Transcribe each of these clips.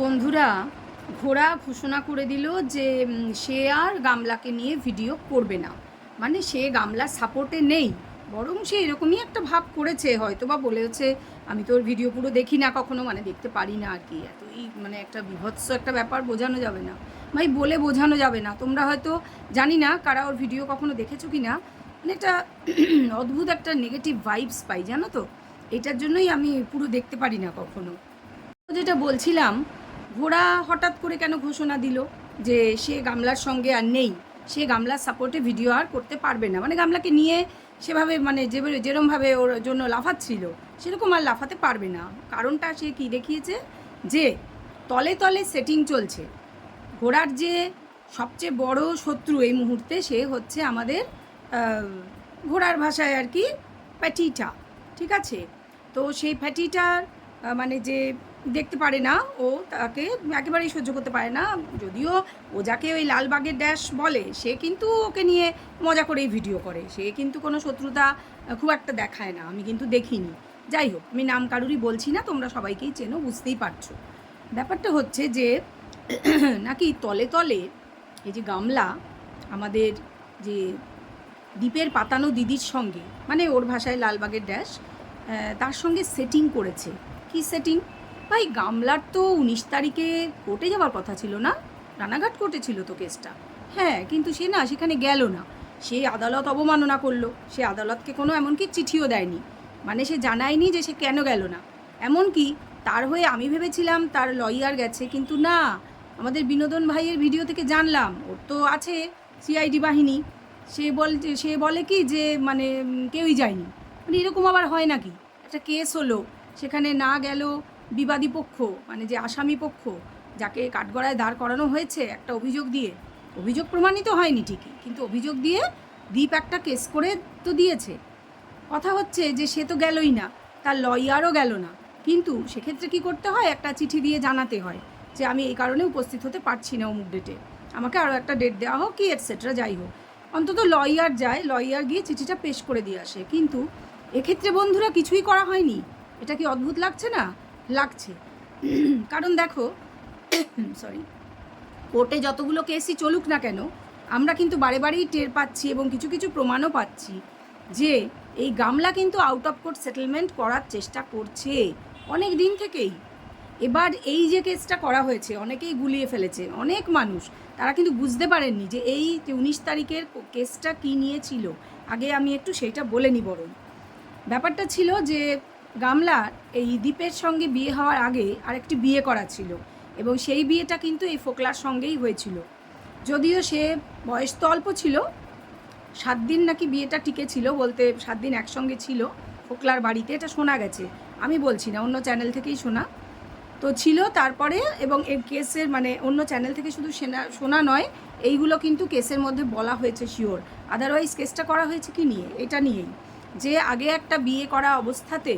বন্ধুরা, ঘোড়া ঘোষণা করে দিল যে সে আর গামলাকে নিয়ে ভিডিও করবে না। মানে সে গামলার সাপোর্টে নেই। বরং সে এরকমই একটা ভাব করেছে হয়তো বা বলেছে, আমি তোর ভিডিও পুরো দেখি না কখনো মানে দেখতে পারি না আর কি। এতই মানে একটা বিভৎস একটা ব্যাপার, বোঝানো যাবে না। ভাই, বলে বোঝানো যাবে না। তোমরা হয়তো জানি না কারা ওর ভিডিও কখনো দেখেছ কি না। মানে একটা অদ্ভুত একটা নেগেটিভ ভাইবস পাই, জানো তো? এটার জন্যই আমি পুরো দেখতে পারি না কখনো। যেটা বলছিলাম ঘোড়া হঠাৎ করে কেন ঘোষণা দিল যে সে গামলার সঙ্গে আর নেই? সে গামলার সাপোর্টে ভিডিও আর করতে পারবে না। মানে গামলাকে নিয়ে সেভাবে মানে যে যেরমভাবে ওর জন্য লাফাচ্ছিল, সেরকম আর লাফাতে পারবে না। কারণটা সে কি দেখিয়েছে? যে তলে তলে সেটিং চলছে। ঘোড়ার যে সবচেয়ে বড় শত্রু এই মুহূর্তে সে হচ্ছে আমাদের ঘোড়ার ভাষায় আর কি, প্যাটিটা। ঠিক আছে? তো সেই প্যাটিটার মানে যে দেখতে পারে না, ও তাকে একেবারেই সহ্য করতে পারে না। যদিও ও যাকে ওই লালবাগের ড্যাশ বলে, সে কিন্তু ওকে নিয়ে মজা করেই ভিডিও করে। সে কিন্তু কোনো শত্রুতা খুব একটা দেখায় না, আমি কিন্তু দেখিনি। যাই হোক, আমি নাম কারুরই বলছি না, তোমরা সবাইকেই চেনো, বুঝতেই পারছ। ব্যাপারটা হচ্ছে যে, নাকি তলে তলে এই যে গামলা, আমাদের যে দ্বীপের পাতানো দিদির সঙ্গে মানে ওর ভাষায় লালবাগের ড্যাশ তার সঙ্গে সেটিং করেছে। কি সেটিং ভাই, গামলার তো উনিশ তারিখে কোর্টে যাওয়ার কথা ছিল না? রানাঘাট কোর্টে ছিল তো কেসটা। হ্যাঁ কিন্তু সে না, সেখানে গেল না। সে আদালত অবমাননা করল। সে আদালতকে কোনো এমনকি চিঠিও দেয়নি। মানে সে জানায়নি যে সে কেন গেল না। এমনকি তার হয়ে আমি ভেবেছিলাম তার লয়ার গেছে, কিন্তু না, আমাদের বিনোদন ভাইয়ের ভিডিও থেকে জানলাম। ওর তো আছে সিআইডি বাহিনী। সে বল, সে বলে কি যে মানে কেউই যায়নি। মানে এরকম আবার হয় নাকি? একটা কেস হলো, সেখানে না গেল বিবাদী পক্ষ মানে যে আসামি পক্ষ, যাকে কাঠগড়ায় দাঁড় করানো হয়েছে একটা অভিযোগ দিয়ে। অভিযোগ প্রমাণিত হয়নি ঠিকই, কিন্তু অভিযোগ দিয়ে দ্বীপ একটা কেস করে তো দিয়েছে। কথা হচ্ছে যে সে তো গেলই না, তার লয়ারও গেল না। কিন্তু সেক্ষেত্রে কি করতে হয়? একটা চিঠি দিয়ে জানাতে হয় যে আমি এই কারণে উপস্থিত হতে পারছি না অমুক ডেটে আমাকে আরও একটা ডেট দেওয়া হোক কি এটসেট্রা যাই হোক। অন্তত লয়ার যায়, লয়ার গিয়ে চিঠিটা পেশ করে দিয়ে আসে। কিন্তু এক্ষেত্রে বন্ধুরা কিছুই করা হয়নি। এটা কি অদ্ভুত লাগছে না? লাগছে। কারণ দেখো সরি কোর্টে যতগুলো কেসই চলুক না কেন, আমরা কিন্তু বারে বারেই টের পাচ্ছি এবং কিছু কিছু প্রমাণও পাচ্ছি যে এই গামলা কিন্তু আউট অফ কোর্ট সেটেলমেন্ট করার চেষ্টা করছে অনেক দিন থেকেই। এবার এই যে কেসটা করা হয়েছে, অনেকেই গুলিয়ে ফেলেছে, অনেক মানুষ, তারা কিন্তু বুঝতে পারেননি যে এই উনিশ তারিখের কেসটা কী নিয়ে ছিল। আগে আমি একটু সেইটা বলে নিই বরং। ব্যাপারটা ছিল যে গামলার এই দ্বীপের সঙ্গে বিয়ে হওয়ার আগে আরেকটি বিয়ে করা ছিল এবং সেই বিয়েটা কিন্তু এই ফোকলার সঙ্গেই হয়েছিল। যদিও সে বয়স তো অল্প ছিল, সাত দিন নাকি বিয়েটা টিকে ছিল বলতে সাত দিন একসঙ্গে ছিল ফোকলার বাড়িতে, এটা শোনা গেছে। আমি বলছি না, অন্য চ্যানেল থেকেই শোনা। তো ছিল তারপরে এবং এই কেসের মানে অন্য চ্যানেল থেকে শুধু শোনা শোনা নয়, এইগুলো কিন্তু কেসের মধ্যে বলা হয়েছে শিওর আদারওয়াইজ কেসটা করা হয়েছে কি নিয়ে? এটা নিয়েই। যে আগে একটা বিয়ে করা অবস্থাতে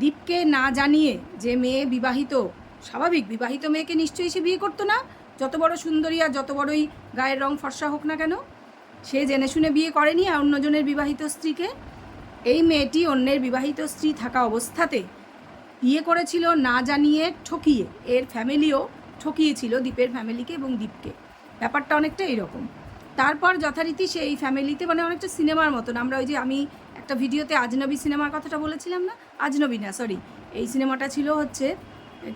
দীপকে না জানিয়ে যে মেয়ে বিবাহিত, স্বাভাবিক বিবাহিত মেয়েকে নিশ্চয়ই সে বিয়ে করতো না? যত বড় সুন্দরী আর যত বড়ই গায়ের রং ফর্সা হোক না কেন? সে জেনে শুনে বিয়ে করেনি আর অন্যজনের বিবাহিত স্ত্রীকে? এই মেয়েটি অন্যের বিবাহিত স্ত্রী থাকা অবস্থাতে বিয়ে করেছিল না জানিয়ে ঠকিয়ে। এর ফ্যামিলিও ঠকিয়েছিল দীপের ফ্যামিলিকে এবং দীপকে। ব্যাপারটা অনেকটা এরকম। তারপর যথারীতি সেই ফ্যামিলিতে মানে অনেকটা সিনেমার মতন। আমরা ওই যে আমি একটা ভিডিওতে আজনবী সিনেমার কথাটা বলেছিলাম না? আজনবী না সরি এই সিনেমাটা ছিল হচ্ছে,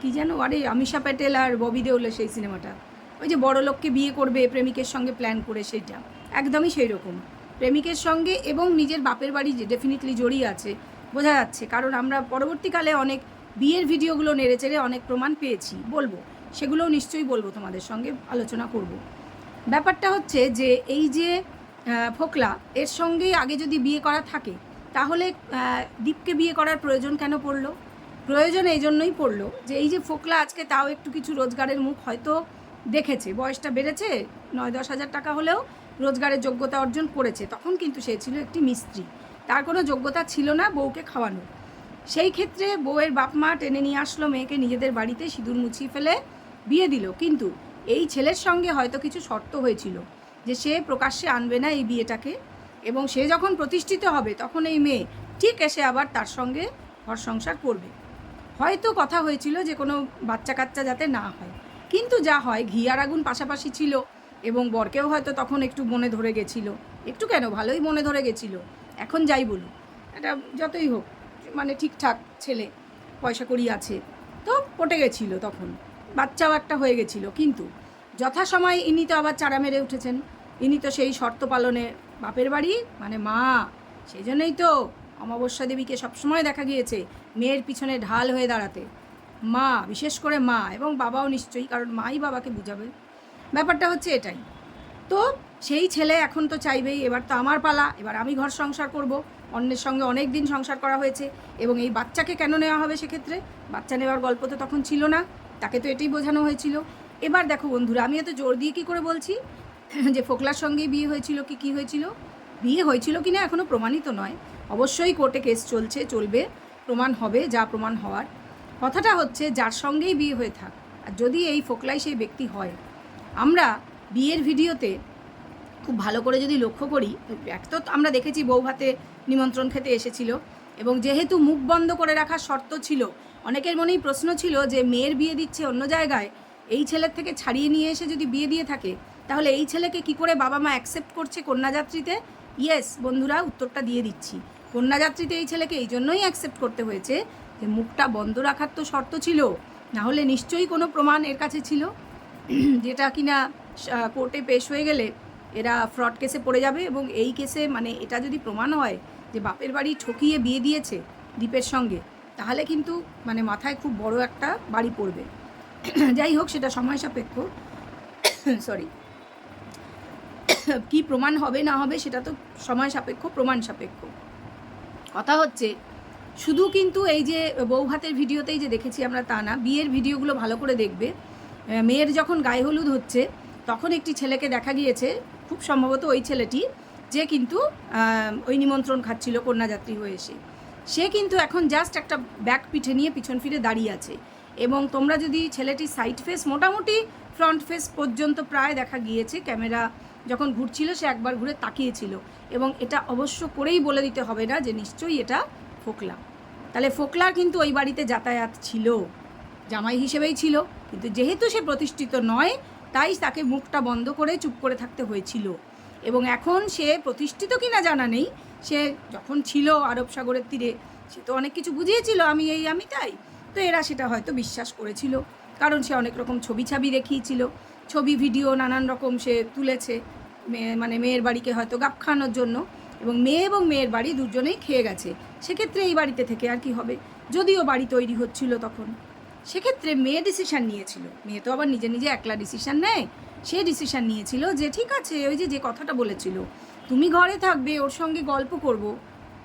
কি যেন? আরে, আমিষা প্যাটেল আর ববি দেওলে সেই সিনেমাটা। ওই যে বড় লোককে বিয়ে করবে প্রেমিকের সঙ্গে প্ল্যান করে সেইটা একদমই সেই রকম প্রেমিকের সঙ্গে এবং নিজের বাপের বাড়ি যে ডেফিনেটলি জড়িয়ে আছে, বোঝা যাচ্ছে। কারণ আমরা পরবর্তীকালে অনেক বিয়ের ভিডিওগুলো নেড়ে চেড়ে অনেক প্রমাণ পেয়েছি, বলব। সেগুলোও নিশ্চয়ই বলব তোমাদের সঙ্গে, আলোচনা করব। ব্যাপারটা হচ্ছে যে এই যে ফোকলা, এর সঙ্গে আগে যদি বিয়ে করা থাকে, তাহলে দীপকে বিয়ে করার প্রয়োজন কেন পড়ল? প্রয়োজন এই জন্যই পড়ল যে, এই যে ফোকলা আজকে তাও একটু কিছু রোজগারের মুখ হয়তো দেখেছে, বয়সটা বেড়েছে, নয় দশ হাজার টাকা হলেও রোজগারের যোগ্যতা অর্জন করেছে, তখন কিন্তু সে ছিল একটি মিস্ত্রি। তার কোনো যোগ্যতা ছিল না বউকে খাওয়ানো সেই ক্ষেত্রে বউয়ের বাপ মা টেনে নিয়ে আসলো মেয়েকে নিজেদের বাড়িতে সিঁদুর মুছিয়ে ফেলে, বিয়ে দিল। কিন্তু এই ছেলের সঙ্গে হয়তো কিছু শর্ত হয়েছিল। যে সে প্রকাশ্যে আনবে না এই বিয়েটাকে। এবং সে যখন প্রতিষ্ঠিত হবে, তখন এই মেয়ে ঠিক এসে আবার তার সঙ্গে ঘর সংসার করবে। হয়তো কথা হয়েছিল যে কোনো বাচ্চা কাচ্চা যাতে না হয়। কিন্তু যা হয়, ঘি আর আগুন পাশাপাশি ছিল এবং বরকেও হয়তো তখন একটু মনে ধরে গেছিল। একটু কেন? ভালোই মনে ধরে গেছিল। এখন যাই বলুন এটা যতই হোক মানে ঠিকঠাক ছেলে, পয়সা করি আছে। তো পটে গেছিল তখন। বাচ্চাও একটা হয়ে গেছিল। কিন্তু যথাসময় ইনি তো আবার চারা মেরে উঠেছেন। ইনি তো সেই শর্ত পালনে বাপের বাড়ি মানে মা সেই জন্যই তো অমাবস্যা দেবীকে সবসময় দেখা গিয়েছে মেয়ের পিছনে ঢাল হয়ে দাঁড়াতে। মা, বিশেষ করে মা এবং বাবাও নিশ্চয়ই, কারণ মাই বাবাকে বুঝাবে। ব্যাপারটা হচ্ছে এটাই। তো সেই ছেলে এখন তো চাইবেই, এবার তো আমার পালা, এবার আমি ঘর সংসার করব। অন্যের সঙ্গে অনেক দিন সংসার করা হয়েছে এবং এই বাচ্চাকে কেন নেওয়া হবে সেক্ষেত্রে? বাচ্চা নেওয়ার গল্প তো তখন ছিল না, তাকে তো এটাই বোঝানো হয়েছিল। এবার দেখো বন্ধুরা, আমি এত জোর দিয়ে কী করে বলছি? যে ফোকলার সঙ্গেই বিয়ে হয়েছিল কি কি হয়েছিল? বিয়ে হয়েছিল কি না এখনও প্রমাণিত নয়। অবশ্যই কোর্টে কেস চলছে, চলবে, প্রমাণ হবে, যা প্রমাণ হওয়ার। কথাটা হচ্ছে, যার সঙ্গেই বিয়ে হয়ে থাক, আর যদি এই ফোকলাই সেই ব্যক্তি হয়। আমরা বিয়ের ভিডিওতে খুব ভালো করে যদি লক্ষ্য করি, এক তো আমরা দেখেছি বউ ভাতে নিমন্ত্রণ খেতে এসেছিল, এবং যেহেতু মুখ বন্ধ করে রাখার শর্ত ছিল, অনেকের মনেই প্রশ্ন ছিল যে মেয়ের বিয়ে দিচ্ছে অন্য জায়গায়, এই ছেলের থেকে ছাড়িয়ে নিয়ে এসে যদি বিয়ে দিয়ে থাকে তাহলে এই ছেলেকে কি করে বাবা মা অ্যাকসেপ্ট করছে কন্যাযাত্রীতে? ইয়েস বন্ধুরা, উত্তরটা দিয়ে দিচ্ছি। কন্যাযাত্রীতে এই ছেলেকে এই জন্যই অ্যাকসেপ্ট করতে হয়েছে যে মুখটা বন্ধ রাখার তো শর্ত ছিল, না হলে নিশ্চয়ই কোনো প্রমাণ এর কাছে ছিল। যেটা কিনা কোর্টে পেশ হয়ে গেলে এরা ফ্রড কেসে পড়ে যাবে এবং এই কেসে মানে এটা যদি প্রমাণ হয় যে বাপের বাড়ি ঠকিয়ে বিয়ে দিয়েছে দ্বীপের সঙ্গে, তাহলে কিন্তু মানে মাথায় খুব বড় একটা বাড়ি পড়বে। যাই হোক, সেটা সময় সাপেক্ষ। সরি কি প্রমাণ হবে না হবে সেটা তো সময় সাপেক্ষ, প্রমাণ সাপেক্ষ। কথা হচ্ছে, শুধু কিন্তু এই যে বউ বৌভাতের ভিডিওতেই যে দেখেছি আমরা তা না, বিয়ের ভিডিওগুলো ভালো করে দেখবে। মেয়ের যখন গায়ে হলুদ হচ্ছে, তখন একটি ছেলেকে দেখা গিয়েছে, খুব সম্ভবত ওই ছেলেটি, যে কিন্তু ওই নিমন্ত্রণ খাচ্ছিল কন্যাযাত্রী হয়ে এসে। সে কিন্তু এখন জাস্ট একটা ব্যাক পিঠে নিয়ে পিছন ফিরে দাঁড়িয়ে আছে। এবং তোমরা যদি ছেলেটির সাইড ফেস মোটামুটি ফ্রন্ট ফেস পর্যন্ত প্রায় দেখা গিয়েছে, ক্যামেরা যখন ঘুরছিল, সে একবার ঘুরে তাকিয়েছিল এবং এটা অবশ্য করেই বলে দিতে হবে না যে নিশ্চয়ই এটা ফোকলা। তাহলে ফোকলার কিন্তু ওই বাড়িতে যাতায়াত ছিল, জামাই হিসেবেই ছিল, কিন্তু যেহেতু সে প্রতিষ্ঠিত নয়, তাই তাকে মুখটা বন্ধ করে চুপ করে থাকতে হয়েছিল। এবং এখন সে প্রতিষ্ঠিত কিনা জানা নেই, সে যখন ছিল আরব সাগরের তীরে, সে তো অনেক কিছু বুঝিয়েছিল, আমি এই, আমি তাই। তো এরা সেটা হয়তো বিশ্বাস করেছিল, কারণ সে অনেক রকম ছবি ছাবি দেখিয়েছিল, ছবি, ভিডিও, নানান রকম সে তুলেছে। মানে মেয়ের বাড়িকে হয়তো গাপ খাওয়ানোর জন্য এবং মেয়ে এবং মেয়ের বাড়ি দুজনেই খেয়ে গেছে। সেক্ষেত্রে এই বাড়িতে থেকে আর কি হবে? যদিও বাড়ি তৈরি হচ্ছিল তখন। সেক্ষেত্রে মেয়ে ডিসিশান নিয়েছিল। মেয়ে তো আবার নিজে নিজে একলা ডিসিশান নেয়। সে ডিসিশান নিয়েছিল যে, ঠিক আছে, ওই যে যে কথাটা বলেছিল, তুমি ঘরে থাকবে, ওর সঙ্গে গল্প করব।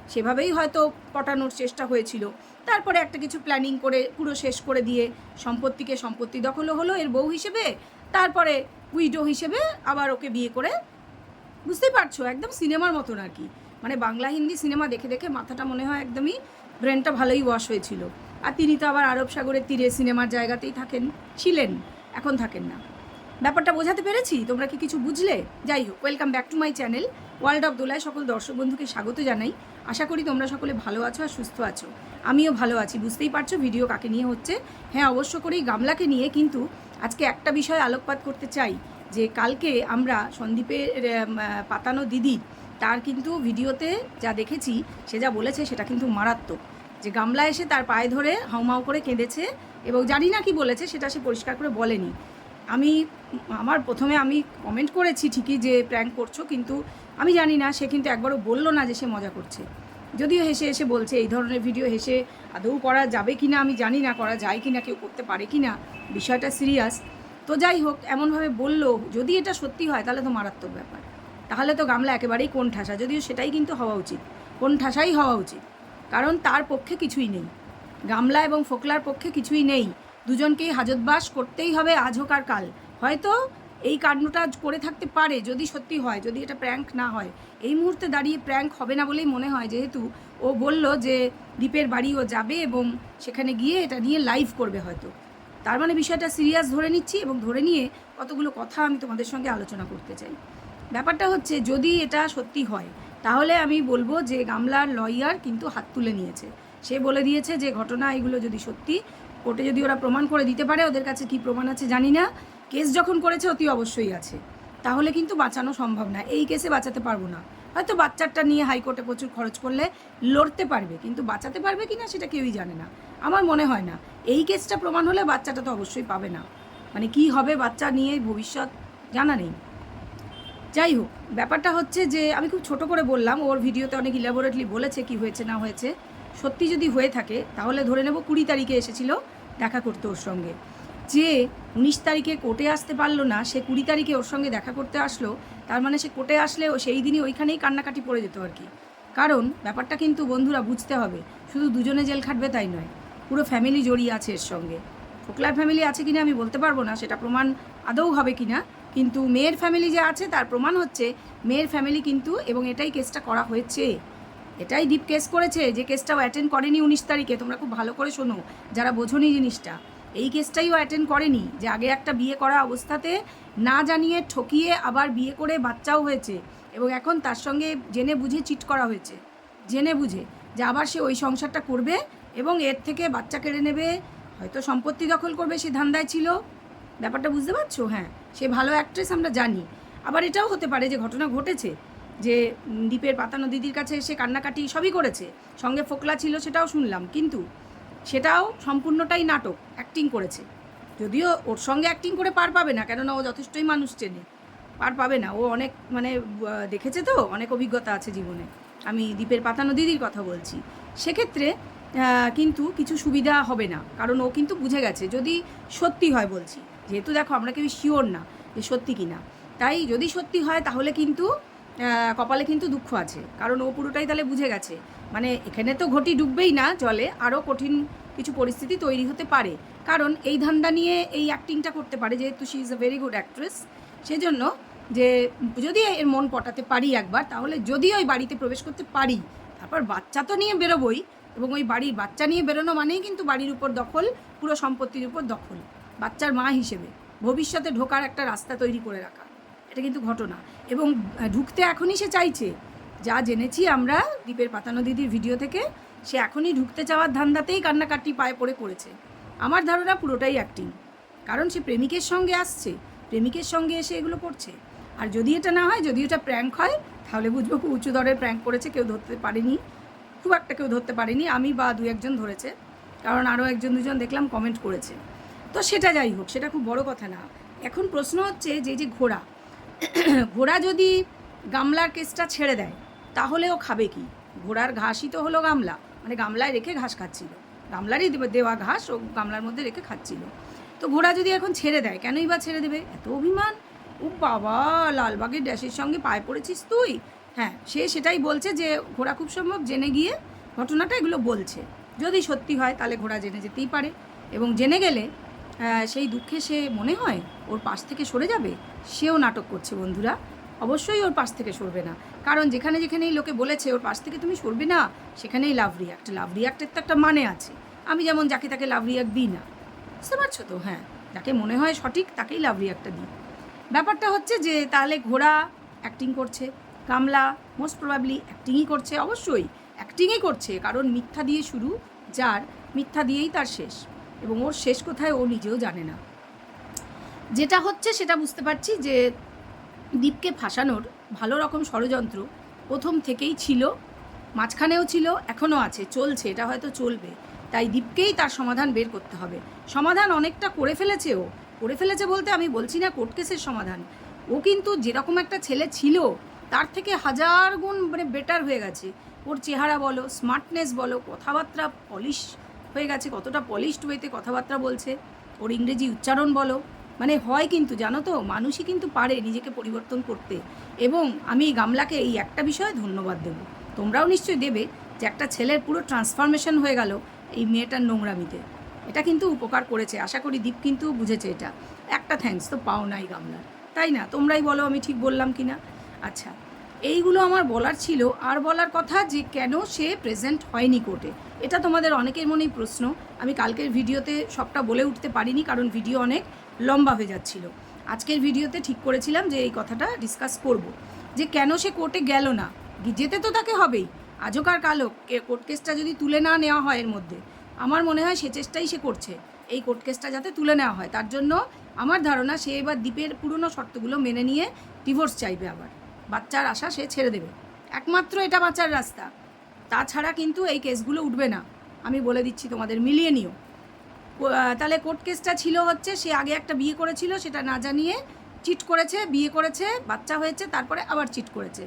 সেভাবেই হয়তো পটানোর চেষ্টা হয়েছিল। তারপরে একটা কিছু প্ল্যানিং করে, পুরো শেষ করে দিয়ে সম্পত্তিকে সম্পত্তি দখল হলো এর বউ হিসেবে। তারপরে উইডো হিসেবে আবার ওকে বিয়ে করে বুঝতেই পারছ? একদম সিনেমার মতন আর কি। মানে বাংলা হিন্দি সিনেমা দেখে দেখে মাথাটা মনে হয় একদমই ব্রেনটা ভালোই ওয়াশ হয়েছিল। আর তিনি তো আবার আরব সাগরের তীরে সিনেমার জায়গাতেই থাকেন, ছিলেন, এখন থাকেন না। ব্যাপারটা বোঝাতে পেরেছি? তোমরা কি কিছু বুঝলে? যাই হোক welcome back to my channel world of দোলায় সকল দর্শক বন্ধুকে স্বাগত জানাই। আশা করি তোমরা সকলে ভালো আছো আর সুস্থ আছো। আমিও ভালো আছি, বুঝতেই পারছ ভিডিও কাকে নিয়ে হচ্ছে? হ্যাঁ অবশ্য করেই গামলাকে নিয়ে কিন্তু আজকে একটা বিষয় আলোকপাত করতে চাই। যে কালকে আমরা সন্দীপের পাতানো দিদি, তার কিন্তু ভিডিওতে যা দেখেছি, সে যা বলেছে সেটা কিন্তু মারাত্মক। যে গামলা এসে তার পায়ে ধরে হাউমাউ করে কেঁদেছে এবং জানি না কি বলেছে, সেটা সে পরিষ্কার করে বলেনি। আমি, আমার প্রথমে আমি কমেন্ট করেছি ঠিকই যে প্র্যাঙ্ক করছ, কিন্তু আমি জানি না, সে কিন্তু একবারও বলল না যে সে মজা করছে। যদিও হেসে হেসে বলছে, এই ধরনের ভিডিও হেসে আদৌ করা যাবে কি না আমি জানি না, করা যায় কি না কেউ করতে পারে কি না বিষয়টা সিরিয়াস তো যাই হোক, এমনভাবে বলল, যদি এটা সত্যি হয় তাহলে তো মারাত্মক ব্যাপার। তাহলে তো গামলা একেবারেই কোন ঠাসা, যদিও সেটাই কিন্তু হওয়া উচিত। কোন ঠাসাই হওয়া উচিত। কারণ তার পক্ষে কিছুই নেই। গামলা এবং ফোকলার পক্ষে কিছুই নেই। দুজনকেই হাজতবাস করতেই হবে আজ হোক আর কাল। হয়তো এই কাণ্ডটা করে থাকতে পারে, যদি সত্যি হয়, যদি এটা প্র্যাঙ্ক না হয়। এই মুহূর্তে দাঁড়িয়ে প্র্যাঙ্ক হবে না বলেই মনে হয়, যেহেতু ও বলল যে দ্বীপের বাড়ি ও যাবে এবং সেখানে গিয়ে এটা নিয়ে লাইভ করবে হয়তো। তার মানে বিষয়টা সিরিয়াস ধরে নিচ্ছি এবং ধরে নিয়ে কতগুলো কথা আমি তোমাদের সঙ্গে আলোচনা করতে চাই। ব্যাপারটা হচ্ছে, যদি এটা সত্যি হয়, তাহলে আমি বলব যে গামলার লয়ার কিন্তু হাত তুলে নিয়েছে। সে বলে দিয়েছে যে ঘটনা এগুলো যদি সত্যি, কোর্টে যদি ওরা প্রমাণ করে দিতে পারে, ওদের কাছে কি প্রমাণ আছে জানি না। কেস যখন করেছে, অতি অবশ্যই আছে। তাহলে কিন্তু বাঁচানো সম্ভব না। এই কেসে বাঁচাতে পারব না। হয়তো বাচ্চাটা নিয়ে হাইকোর্টে প্রচুর খরচ করলে লড়তে পারবে, কিন্তু বাঁচাতে পারবে কি না সেটা কেউই জানে না। আমার মনে হয় না। এই কেসটা প্রমাণ হলে বাচ্চাটা তো অবশ্যই পাবে না। মানে কি হবে বাচ্চা নিয়ে ভবিষ্যৎ জানা নেই। যাই হোক, ব্যাপারটা হচ্ছে যে আমি খুব ছোট করে বললাম, ওর ভিডিওতে অনেক ইলাবোরেটলি বলেছে কি হয়েছে, না হয়েছে। সত্যি যদি হয়ে থাকে, তাহলে ধরে নেব কুড়ি তারিখে এসেছিল দেখা করতে ওর সঙ্গে। যে উনিশ তারিখে কোর্টে আসতে পারল না, সে কুড়ি তারিখে ওর সঙ্গে দেখা করতে আসলো তার মানে সে কোর্টে আসলে সেই দিনই ওইখানেই কান্নাকাটি পড়ে যেত আর কি। কারণ ব্যাপারটা কিন্তু বন্ধুরা বুঝতে হবে, শুধু দুজনে জেল খাটবে তাই নয়, পুরো ফ্যামিলি জড়িয়ে আছে এর সঙ্গে। ফোকলার ফ্যামিলি আছে কিনা আমি বলতে পারব না, সেটা প্রমাণ আদৌ হবে কিনা, কিন্তু মেয়ের ফ্যামিলি যে আছে তার প্রমাণ হচ্ছে মেয়ের ফ্যামিলি কিন্তু, এবং এটাই কেসটা করা হয়েছে। এটাই ডিপ কেস করেছে, যে কেসটাও অ্যাটেন্ড করেনি উনিশ তারিখে, তোমরা খুব ভালো করে শোনো, যারা বোঝোনি জিনিসটা। এই কেসটাইও অ্যাটেন্ড করেনি যে আগে একটা বিয়ে করা অবস্থাতে না জানিয়ে ঠকিয়ে আবার বিয়ে করে বাচ্চাও হয়েছে এবং এখন তার সঙ্গে জেনে বুঝে চিট করা হয়েছে। জেনে বুঝে যে আবার সে ওই সংসারটা করবে এবং এর থেকে বাচ্চা কেড়ে নেবে। হয়তো সম্পত্তি দখল করবে সে ধান্দায় ছিল। ব্যাপারটা বুঝতে পারছ? হ্যাঁ সে ভালো অ্যাক্ট্রেস আমরা জানি। আবার এটাও হতে পারে যে ঘটনা ঘটেছে যে দ্বীপের পাতানো দিদির কাছে এসে কান্নাকাটি সবই করেছে। সঙ্গে ফোকলা ছিল সেটাও শুনলাম। কিন্তু সেটাও সম্পূর্ণটাই নাটক অ্যাক্টিং করেছে। যদিও ওর সঙ্গে অ্যাক্টিং করে পার পাবে না, কেননা ও যথেষ্টই মানুষ চেনে। পার পাবে না, ও অনেক মানে দেখেছে তো, অনেক অভিজ্ঞতা আছে জীবনে। আমি দ্বীপের পাতানো দিদির কথা বলছি। সেক্ষেত্রে কিন্তু কিছু সুবিধা হবে না, কারণ ও কিন্তু বুঝে গেছে, যদি সত্যি হয় বলছি। যেহেতু দেখো, আমরা কেউ শিওর না যে সত্যি কি না তাই যদি সত্যি হয়, তাহলে কিন্তু কপালে কিন্তু দুঃখ আছে। কারণ ও পুরোটাই তাহলে বুঝে গেছে। মানে এখানে তো ঘটি ডুববেই না জলে, আরও কঠিন কিছু পরিস্থিতি তৈরি হতে পারে। কারণ এই ধান্দা নিয়ে এই অ্যাক্টিংটা করতে পারে, যেহেতু she is a very good actress সেজন্য যে যদি এর মন পটাতে পারি একবার, তাহলে যদি ওই বাড়িতে প্রবেশ করতে পারি। তারপর বাচ্চা তো নিয়ে বেরোবই, এবং ওই বাড়ির বাচ্চা নিয়ে বেরোনো মানেই কিন্তু বাড়ির উপর দখল, পুরো সম্পত্তির উপর দখল, বাচ্চার মা হিসেবে। ভবিষ্যতে ঢোকার একটা রাস্তা তৈরি করে রাখা। এটা কিন্তু ঘটনা। এবং ঢুকতে এখনই সে চাইছে। যা জেনেছি আমরা দ্বীপের পাতানো দিদির ভিডিও থেকে, সে এখনই ঢুকতে চাওয়ার ধান্দাতেই কান্নাকাটি পায়ে পড়ে করেছে আমার ধারণা পুরোটাই অ্যাক্টিং কারণ সে প্রেমিকের সঙ্গে আসছে। প্রেমিকের সঙ্গে এসে এগুলো করছে। আর যদি এটা না হয়, যদি এটা প্র্যাঙ্ক হয়, তাহলে বুঝব খুব উঁচু দরের প্র্যাঙ্ক করেছে, কেউ ধরতে পারেনি। খুব একটা কেউ ধরতে পারেনি। আমি বা দু একজন ধরেছে। কারণ আরও একজন, দুজন দেখলাম কমেন্ট করেছে। তো সেটা যাই হোক, সেটা খুব বড় কথা না। এখন প্রশ্ন হচ্ছে যে যে ঘোড়া ঘোড়া যদি গামলার কেসটা ছেড়ে দেয়, তাহলে ও খাবে কি? ঘোড়ার ঘাসই তো হলো গামলা। মানে গামলায় রেখে ঘাস খাচ্ছিল। গামলারই দেওয়া ঘাস ও গামলার মধ্যে রেখে খাচ্ছিল। তো ঘোড়া যদি এখন ছেড়ে দেয়, কেনই বা ছেড়ে দেবে? এত অভিমান। ও বাবা, লালবাগের ড্যাশের সঙ্গে পায়ে পড়েছিস তুই? হ্যাঁ সে সেটাই বলছে যে, ঘোড়া খুব সম্ভব জেনে গিয়ে ঘটনাটা এগুলো বলছে। যদি সত্যি হয়, তাহলে ঘোড়া জেনে যেতেই পারে। এবং জেনে গেলে সেই দুঃখে সে মনে হয়, ওর পাশ থেকে সরে যাবে? সেও নাটক করছে বন্ধুরা। অবশ্যই ওর পাশ থেকে সরবে না। কারণ যেখানে যেখানেই লোকে বলেছে, ওর পাশ থেকে তুমি সরবে না, সেখানেই লাভ রিয়াক্ট লাভ রিয়াক্টের তো একটা মানে আছে। আমি যেমন যাকে তাকে লাভ রিয়াক্ট দিই না। বুঝতে পারছ তো? হ্যাঁ যাকে মনে হয় সঠিক, তাকেই লাভ রিয়াক্টটা দিই। ব্যাপারটা হচ্ছে যে, তাহলে ঘোড়া অ্যাক্টিং করছে, কামলা মোস্ট প্রবাবলি অ্যাক্টিংই করছে, অবশ্যই অ্যাক্টিংই করছে। কারণ মিথ্যা দিয়ে শুরু, যার, মিথ্যা দিয়েই তার শেষ। এবং ওর শেষ কোথায় ও নিজেও জানে না। যেটা হচ্ছে সেটা বুঝতে পারছি যে দ্বীপকে ফাঁসানোর ভালো রকম ষড়যন্ত্র প্রথম থেকেই ছিল, মাঝখানেও ছিল, এখনও আছে, চলছে, এটা হয়তো চলবে। তাই দীপকেই তার সমাধান বের করতে হবে। সমাধান অনেকটা করে ফেলেছে ও। করে ফেলেছে বলতে আমি বলছি না কোর্ট কেসের সমাধান। ও কিন্তু যেরকম একটা ছেলে ছিল, তার থেকে হাজার গুণ মানে বেটার হয়ে গেছে। ওর চেহারা বলো স্মার্টনেস বলো, কথাবার্তা পলিশ হয়ে গেছে, কতটা পলিশড ওয়েতে কথাবার্তা বলছে। ওর ইংরেজি উচ্চারণ বলো মানে হয় কিন্তু, জানো তো, মানুষই কিন্তু পারে নিজেকে পরিবর্তন করতে। এবং আমি গামলাকে এই একটা বিষয়ে ধন্যবাদ দেব। তোমরাও নিশ্চয়ই দেবে যে একটা ছেলের পুরো ট্রান্সফরমেশন হয়ে গেল এই মেয়েটার নোংরামিতে। এটা কিন্তু উপকার করেছে, আশা করি দীপ কিন্তু বুঝেছে এটা। একটা থ্যাঙ্কস তো পাও নাই গামলার। তাই না? তোমরাই বলো আমি ঠিক বললাম কি না? আচ্ছা এইগুলো আমার বলার ছিল। আর বলার কথা যে কেন সে প্রেজেন্ট হয়নি কোর্টে এটা তোমাদের অনেকের মনেই প্রশ্ন। আমি কালকের ভিডিওতে সবটা বলে উঠতে পারিনি, কারণ ভিডিও অনেক। লম্বা হয়ে যাচ্ছিল। আজকের ভিডিওতে ঠিক করেছিলাম যে এই কথাটা ডিসকাস করব। যে কেন সে কোর্টে গেল না? যেতে তো তাকে হবেই। আজকার কালো? কোর্ট কেসটা যদি তুলে না নেওয়া হয় এর মধ্যে। আমার মনে হয় সে চেষ্টাই সে করছে। এই কোর্ট কেসটা যাতে তুলে নেওয়া হয়। তার জন্য আমার ধারণা সে এবার দ্বীপের পুরনো শর্তগুলো মেনে নিয়ে ডিভোর্স চাইবে আবার। বাচ্চার আশা সে ছেড়ে দেবে। একমাত্র এটা বাঁচার রাস্তা। তাছাড়া কিন্তু এই কেসগুলো উঠবে না। আমি বলে দিচ্ছি তোমাদের মিলিয়ে নিও। তাহলে কোর্ট কেসটা ছিল হচ্ছে, সে আগে একটা বিয়ে করেছিল, সেটা না জানিয়ে চিট করেছে, বিয়ে করেছে, বাচ্চা হয়েছে, তারপরে আবার চিট করেছে।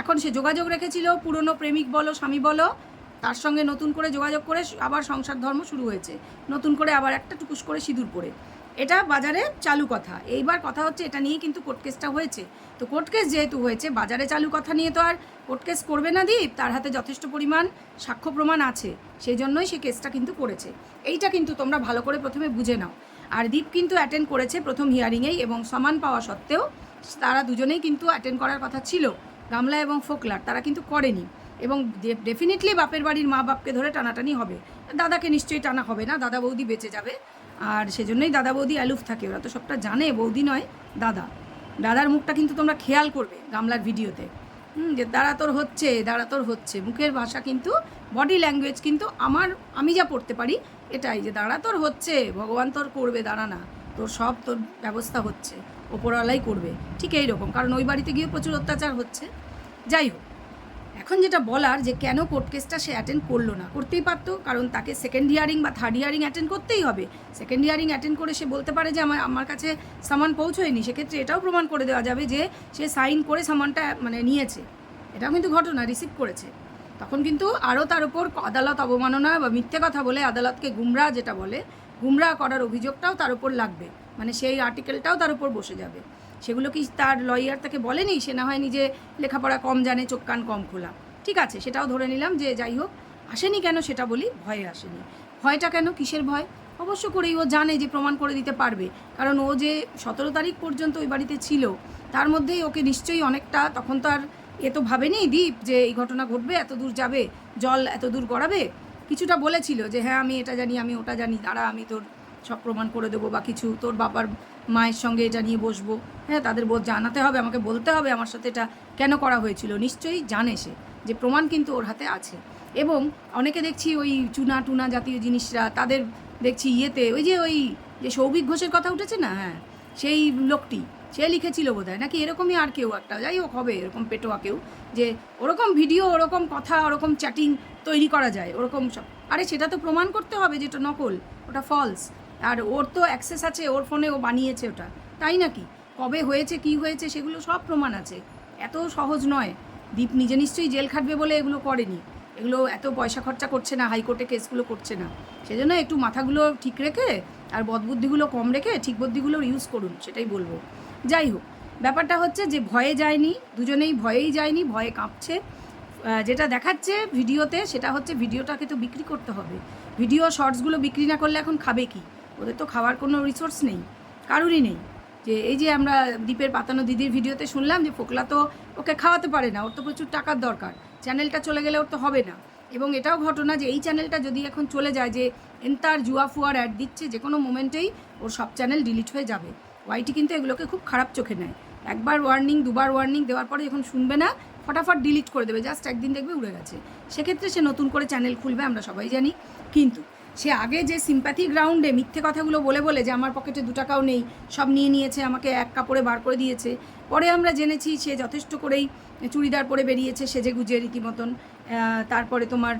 এখন সে যোগাযোগ রেখেছিল, পুরনো প্রেমিক বলো, স্বামী বলো, তার সঙ্গে নতুন করে যোগাযোগ করে আবার সংসার ধর্ম শুরু হয়েছে। নতুন করে আবার একটা টুকুস করে সিঁদুর পরে। এটা বাজারে চালু কথা। এইবার কথা হচ্ছে এটা নিয়ে কিন্তু কোর্ট কেসটা হয়েছে। তো কোর্ট কেস যেহেতু হয়েছে, বাজারে চালু কথা নিয়ে তো আর কোর্ট কেস করবে না দীপ। তার হাতে যথেষ্ট পরিমাণ সাক্ষ্য প্রমাণ আছে। সেই জন্যই সে কেসটা কিন্তু করেছে। এইটা কিন্তু তোমরা ভালো করে প্রথমে বুঝে নাও। আর দীপ কিন্তু অ্যাটেন্ড করেছে প্রথম হিয়ারিংয়েই এবং সমান পাওয়া সত্ত্বেও তারা দুজনেই কিন্তু অ্যাটেন্ড করার কথা ছিল। গামলা এবং ফোকলার, তারা কিন্তু করেনি। এবং ডেফিনেটলি বাপের বাড়ির মা বাপকে ধরে টানাটানি হবে। দাদাকে নিশ্চয়ই টানা হবে না, দাদা বৌদি বেঁচে যাবে। আর সেজন্যই দাদা বৌদি অ্যালুফ থাকে, ওরা তো সবটা জানে, বৌদি নয়, দাদা। দাদার মুখটা কিন্তু তোমরা খেয়াল করবে গামলার ভিডিওতে। হুম, যে দাঁড়া তোর হচ্ছে দাঁড়া তোর হচ্ছে। মুখের ভাষা কিন্তু বডি ল্যাঙ্গুয়েজ কিন্তু আমার, আমি যা পড়তে পারি এটাই যে দাঁড়া তোর হচ্ছে, ভগবান তোর করবে দাঁড়া না। তোর সব তোর ব্যবস্থা হচ্ছে, ওপরওয়ালাই করবে। ঠিক এই রকম কারণ ওই বাড়িতে গিয়ে প্রচুর অত্যাচার হচ্ছে। যাই হোক। এখন যেটা বলার যে কেন কোর্ট কেসটা সে অ্যাটেন্ড করল না, করতেই পারতো, কারণ তাকে সেকেন্ড হিয়ারিং বা থার্ড হিয়ারিং অ্যাটেন্ড করতেই হবে। সেকেন্ড হিয়ারিং অ্যাটেন্ড করে সে বলতে পারে যে আমার আমার কাছে সামান পৌঁছয়নি, সেক্ষেত্রে এটাও প্রমাণ করে দেওয়া যাবে যে সে সাইন করে সামানটা মানে নিয়েছে। এটাও কিন্তু ঘটনা রিসিভ করেছে। তখন কিন্তু আরও তার উপর আদালত অবমাননা বা মিথ্যে কথা বলে আদালতকে গুমরা যেটা বলে, গুমরা করার অভিযোগটাও তার উপর লাগবে। মানে সেই আর্টিকেলটাও তার উপর বসে যাবে। সেগুলো কি তার লয়ার তাকে বলেনি? সে না হয় নিজে লেখাপড়া কম জানে, চোখ কান কম খোলা। ঠিক আছে, সেটাও ধরে নিলাম যে যাই হোক, আসেনি কেন সেটা বলি, ভয়ে আসেনি। ভয়টা কেন? কিসের ভয়? অবশ্য করেই ও জানে যে প্রমাণ করে দিতে পারবে। কারণ ও যে সতেরো তারিখ পর্যন্ত ওই বাড়িতে ছিল, তার মধ্যেই ওকে নিশ্চয়ই অনেকটা, তখন তো আর এ তো ভাবেনি দ্বীপ যে এই ঘটনা ঘটবে, এত দূর যাবে, জল এত দূর গড়াবে? কিছুটা বলেছিল যে হ্যাঁ আমি এটা জানি, আমি ওটা জানি, দাঁড়া, আমি তোর সব প্রমাণ করে দেবো বা কিছু, তোর বাবার মায়ের সঙ্গে এটা নিয়ে বসবো। হ্যাঁ তাদের বোধ জানাতে হবে, আমাকে বলতে হবে আমার সাথে এটা কেন করা হয়েছিল। নিশ্চয়ই জানে সে যে প্রমাণ কিন্তু ওর হাতে আছে। এবং অনেকে দেখছি ওই চুনা টুনা জাতীয় জিনিসরা, তাদের দেখছি ইয়েতে, ওই যে ওই যে সৌভিক ঘোষের কথা উঠেছে না? হ্যাঁ সেই লোকটি, সে লিখেছিল বোধ হয় নাকি এরকমই আর কেউ একটা, যাই হোক হবে, এরকম পেটোয়া কেউ, যে ওরকম ভিডিও, ওরকম কথা, ওরকম চ্যাটিং তৈরি করা যায়, ওরকম সব। আরে সেটা তো প্রমাণ করতে হবে যেটা নকল, ওটা ফলস আর ওর তো অ্যাক্সেস আছে, ওর ফোনে ও বানিয়েছে ওটা। তাই নাকি? কবে হয়েছে, কি হয়েছে, সেগুলো সব প্রমাণ আছে। এত সহজ নয়। দীপ নিজে নিশ্চয়ই জেল খাটবে বলে এগুলো করেনি। এগুলো এত পয়সা খরচা করছে না, হাইকোর্টে কেসগুলো করছে না। সেজন্য একটু মাথাগুলো ঠিক রেখে আর বদবুদ্ধিগুলো কম রেখে ঠিক বুদ্ধিগুলো ইউজ করুন, সেটাই বলব। যাই হোক, ব্যাপারটা হচ্ছে যে ভয়ে যায়নি, দুজনেই ভয়েই যায়নি, ভয়ে কাঁপছে। যেটা দেখাচ্ছে ভিডিওতে, সেটা হচ্ছে ভিডিওটাকে তো বিক্রি করতে হবে। ভিডিও শর্টসগুলো বিক্রি না করলে এখন খাবে কি? ওদের তো খাওয়ার কোনো রিসোর্স নেই, কারুরই নেই। যে এই যে আমরা দ্বীপের পাতানো দিদির ভিডিওতে শুনলাম যে ফোকলা তো ওকে খাওয়াতে পারে না, ওর তো প্রচুর টাকার দরকার, চ্যানেলটা চলে গেলে ওর তো হবে না। এবং এটাও ঘটনা যে এই চ্যানেলটা যদি এখন চলে যায় যে এন্তার জুয়া ফুয়ার অ্যাড দিচ্ছে, যে কোনো মোমেন্টেই ওর সব চ্যানেল ডিলিট হয়ে যাবে। ওয়াইটি কিন্তু এগুলোকে খুব খারাপ চোখে নেয়। একবার ওয়ার্নিং দুবার ওয়ার্নিং দেওয়ার পরে যখন শুনবে না, ফটাফট ডিলিট করে দেবে জাস্ট একদিন দেখবে উড়ে গেছে। সেক্ষেত্রে সে নতুন করে চ্যানেল খুলবে, আমরা সবাই জানি। কিন্তু সে আগে যে সিম্প্যাথি গ্রাউন্ডে মিথ্যে কথাগুলো বলে বলে যে আমার পকেটে দু টাকাও নেই, সব নিয়ে নিয়েছে, আমাকে এক কাপড়ে বার করে দিয়েছে, পরে আমরা জেনেছি সে যথেষ্ট করেই চুড়িদার পরে বেরিয়েছে, সেজে গুজে রীতিমতন তারপরে তোমার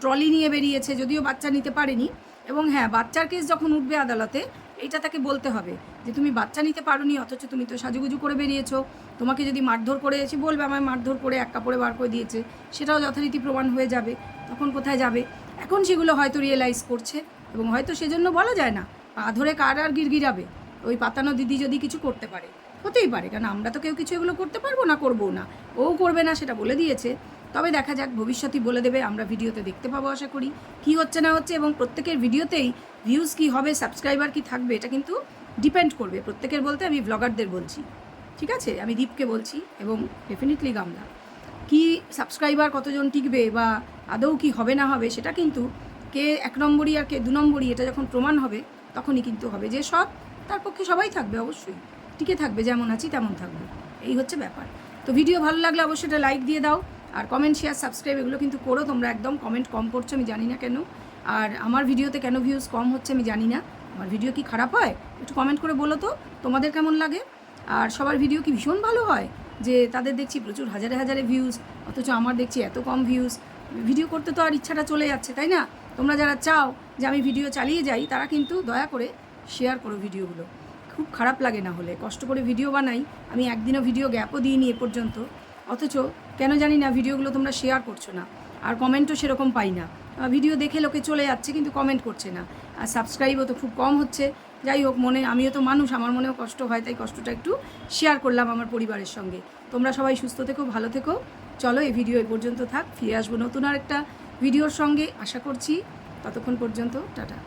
ট্রলি নিয়ে বেরিয়েছে, যদিও বাচ্চা নিতে পারেনি, এবং হ্যাঁ বাচ্চার কেস যখন উঠবে আদালতে, এইটা তাকে বলতে হবে যে তুমি বাচ্চা নিতে পারোনি, অথচ তুমি তো সাজুগুজু করে বেরিয়েছো, তোমাকে যদি মারধর করে এসে বলবে আমায় মারধর করে এক কাপড়ে বার করে দিয়েছে, সেটাও যথারীতি প্রমাণ হয়ে যাবে, তখন কোথায় যাবে? এখন সেগুলো হয়তো রিয়েলাইজ করছে এবং হয়তো সেজন্য বলা যায় না, পা ধরে কার আর গিরগিরাবে। ওই পাতানো দিদি যদি কিছু করতে পারে, হতেই পারে। কারণ আমরা তো কেউ কিছু এগুলো করতে পারব না করব না। ও করবে না সেটা বলে দিয়েছে। তবে দেখা যাক, ভবিষ্যতই বলে দেবে। আমরা ভিডিওতে দেখতে পাবো আশা করি। কি হচ্ছে না হচ্ছে এবং প্রত্যেকের ভিডিওতেই ভিউজ কি হবে সাবস্ক্রাইবার কি থাকবে, এটা কিন্তু ডিপেন্ড করবে। প্রত্যেকের বলতে আমি ব্লগারদের বলছি। ঠিক আছে? আমি দীপকে বলছি এবং ডেফিনেটলি গামলা। কি সাবস্ক্রাইবার কতজন টিকবে বা আদৌ কি হবে না হবে সেটা কিন্তু কে এক নম্বরই আর কে দু নম্বরই, এটা যখন প্রমাণ হবে, তখনই কিন্তু হবে যে সৎ তার পক্ষে সবাই থাকবে অবশ্যই। টিকে থাকবে, যেমন আছি তেমন থাকবে। এই হচ্ছে ব্যাপার। তো ভিডিও ভালো লাগলে অবশ্যই এটা লাইক দিয়ে দাও, আর কমেন্ট শেয়ার সাবস্ক্রাইব এগুলো কিন্তু করো তোমরা একদম। কমেন্ট কম করছ, আমি জানি না কেন। আর আমার ভিডিওতে কেন ভিউজ কম হচ্ছে, আমি জানি না। আমার ভিডিও কি খারাপ হয়? একটু কমেন্ট করে বলো তো, তোমাদের কেমন লাগে? আর সবার ভিডিও কি ভীষণ ভালো হয়? যে তাদের দেখছি প্রচুর হাজারে হাজারে ভিউজ অথচ আমার দেখছি এত কম ভিউজ ভিডিও করতে তো আর ইচ্ছাটা চলে যাচ্ছে, তাই না? তোমরা যারা চাও যে আমি ভিডিও চালিয়ে যাই, তারা কিন্তু দয়া করে শেয়ার করো ভিডিওগুলো। খুব খারাপ লাগে না হলে, কষ্ট করে ভিডিও বানাই। আমি একদিনও ভিডিও গ্যাপও দিইনি এ পর্যন্ত। অথচ কেন জানি না, ভিডিওগুলো তোমরা শেয়ার করছ না। আর কমেন্টও সেরকম পাই না। ভিডিও দেখে লোকে চলে যাচ্ছে, কিন্তু কমেন্ট করছে না। আর সাবস্ক্রাইবও তো খুব কম হচ্ছে। যাই হোক, মনে, আমিও তো মানুষ, আমার মনেও কষ্ট হয়, তাই কষ্টটা একটু শেয়ার করলাম আমার পরিবারের সঙ্গে। তোমরা সবাই সুস্থ থেকো, ভালো থেকো। চলো এই ভিডিও এই পর্যন্ত থাক, ফিরে আসব নতুন আর একটা ভিডিওর সঙ্গে। আশা করছি ততক্ষণ পর্যন্ত, টাটা।